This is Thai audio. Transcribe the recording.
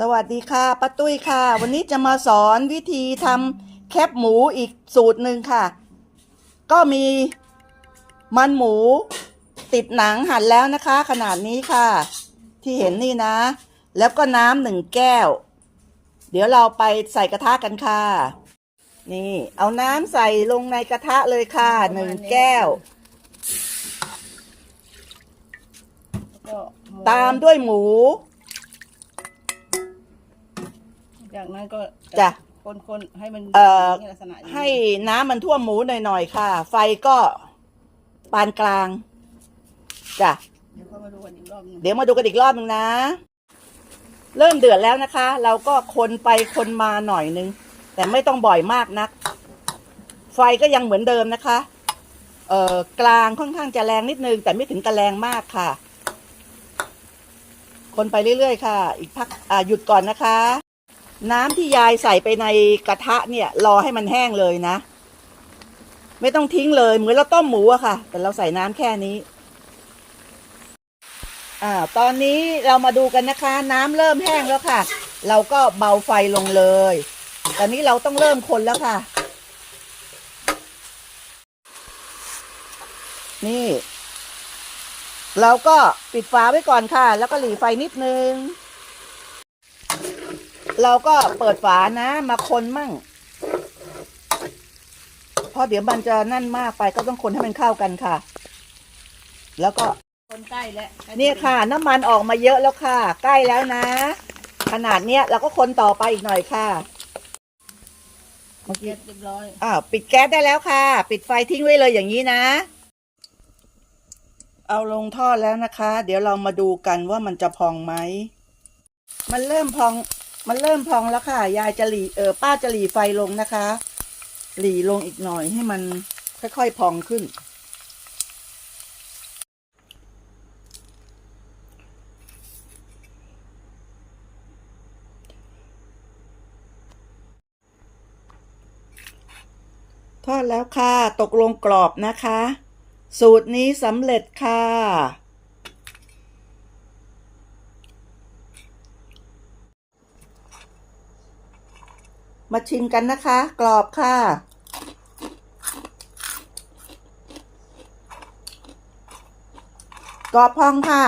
สวัสดีค่ะป้าตุ้ยค่ะ วันนี้จะมาสอนวิธีทำแคบหมูอีกสูตรหนึ่งค่ะ ก็มีมันหมูติดหนังหั่นแล้วนะคะ ขนาดนี้ค่ะ ที่เห็นนี่นะ แล้วก็น้ำหนึ่งแก้ว เดี๋ยวเราไปใส่กระทะกันค่ะ นี่ เอาน้ำใส่ลงในกระทะเลยค่ะหนึ่งแก้ว ตามด้วยหมู จากนั้นก็จ้ะ คนๆให้มันเอ่อ มีลักษณะอย่างนี้ให้น้ำมันท่วมหมูหน่อยๆค่ะ ไฟก็ปานกลางจ้ะ เดี๋ยวเขามาดูกันอีกรอบหนึงเดี๋ยวมาดูกันอีกรอบหนึ่งนะ เริ่มเดือดแล้วนะคะ เราก็คนไปคนมาหน่อยนึง แต่ไม่ต้องบ่อยมากนัก ไฟก็ยังเหมือนเดิมนะคะ เอ่อกลางค่อนข้างจะแรงนิดนึง แต่ไม่ถึงกระแรงมากค่ะ คนไปเรื่อยๆค่ะ อีกพักอ่าหยุดก่อนนะคะ น้ำที่ยายใส่ไปในกระทะเนี่ย รอให้มันแห้งเลยนะ ไม่ต้องทิ้งเลย เหมือนเราต้มหมูอะค่ะ แต่เราใส่น้ำแค่นี้ อ่า ตอนนี้เรามาดูกันนะคะ น้ำเริ่มแห้งแล้วค่ะ เราก็เบาไฟลงเลย ตอนนี้เราต้องเริ่มคนแล้วค่ะ นี่ เราก็ปิดฝาไว้ก่อนค่ะ แล้วก็หลีไฟนิดนึง เราก็เปิดฝานะ มาคนมั่งเพราะเดี๋ยวมันจะนั่นมากไปก็ต้องคนให้มันเข้ากันค่ะ แล้วก็คนใกล้แล้วใกล้จเนี่ยค่ะ น้ำมันออกมาเยอะแล้วค่ะ ใกล้แล้วนะ ขนาดเนี้ยเราก็คนต่อไปอีกหน่อยค่ะเมื่อเรีกี้ยบเรียบร้อยอ้าวปิดแก๊สได้แล้วค่ะ ปิดไฟทิ้งไว้เลยอย่างนี้นะ เอาลงทอดแล้วนะคะ เดี๋ยวเรามาดูกันว่ามันจะพองไหม มันเริ่มพอง มันเริ่มพองแล้วค่ะ ยายจะหลีเออป้าจะหลีไฟลงนะคะ หลีลงอีกหน่อยให้มันค่อยๆพองขึ้น ทอดแล้วค่ะ ตกลงกรอบนะคะ สูตรนี้สำเร็จค่ะ มาชิมกันนะคะ กรอบค่ะ กรอบพองค่ะ